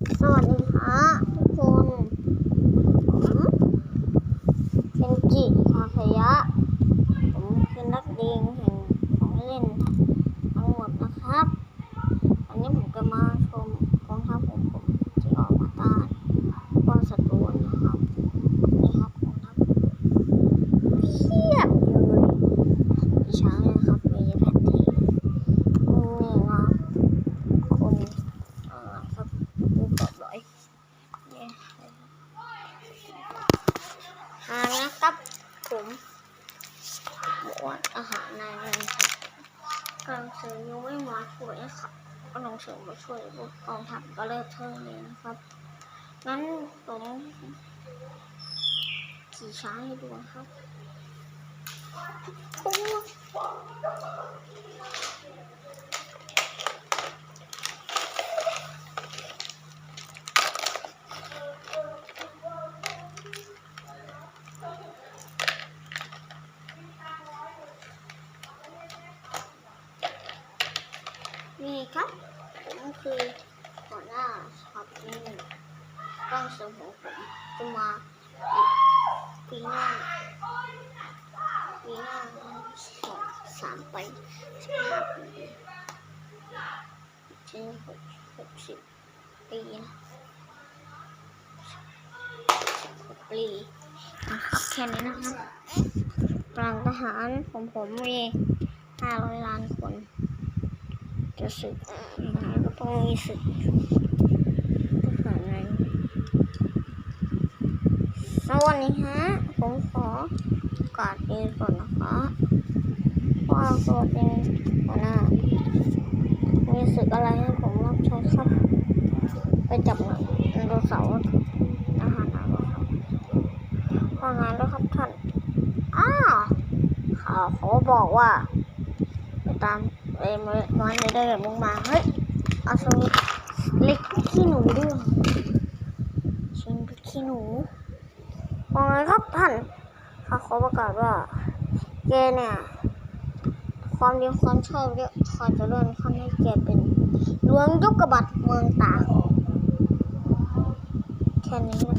สวัสดีค่ะทุกคนผมเคนจิคาสยะ ผมคือนักเรียนแห่งของเล่นทั้งหมดนะครับ อันนี้ผมจะมาชมกองทัพของผมที่ออกมาต้านป้องศัตรูนะครับ นี่ครับกองทัพเพียบเลยมีช้างเลยนะครับ มีแผนที่นี่นะครับคนอ่าครับดูกดเลยนี่ มานะครับผมบอกว่าอาหารนายเลยครับกำลังเสริมยังไม่มาช่วยครับก็ลองเสริมมาช่วยกองทัพก็เลิกเทิงเลยนะครับงั้นผมขี่ช้างให้ดูนะครับ ครับผมคือหัวหน้าครับนี่กล้องสริมของผมจะมาปีหน้าปีหน้าสองสามไปสิบห้าปีถึงหกหกสิบปีนะหกปีนะครับแค่นี้นะครับกลางทหารของผมมีห้าร้อยล้านคน จะศึกยังไงก็ต้องมีศึกทหารในสวัสดีฮะ ผมขอโอกาสเองก่อนนะคะว่าตัวเป็นหัวหน้ามีศึกอะไรให้ผมรับใช้ครับ ไปจับไดโนเสาร์อาหารอะไรครับว่างานแล้วครับท่านอ้าข่าวเขาบอกว่า ไปตาม ไอ้มันเลยได้แบบลงมาเฮ้ยเอาสวิตเล็กขี้หนูด้วยชิงขี้หนูว่าไงครับท่านเขาขอประกาศว่าแกเนี่ยความดีความชอบเนี่ยขอจะเลื่อนขั้นให้แกเป็นหลวงยกกระบัดเมืองตาแค่นี้แหละ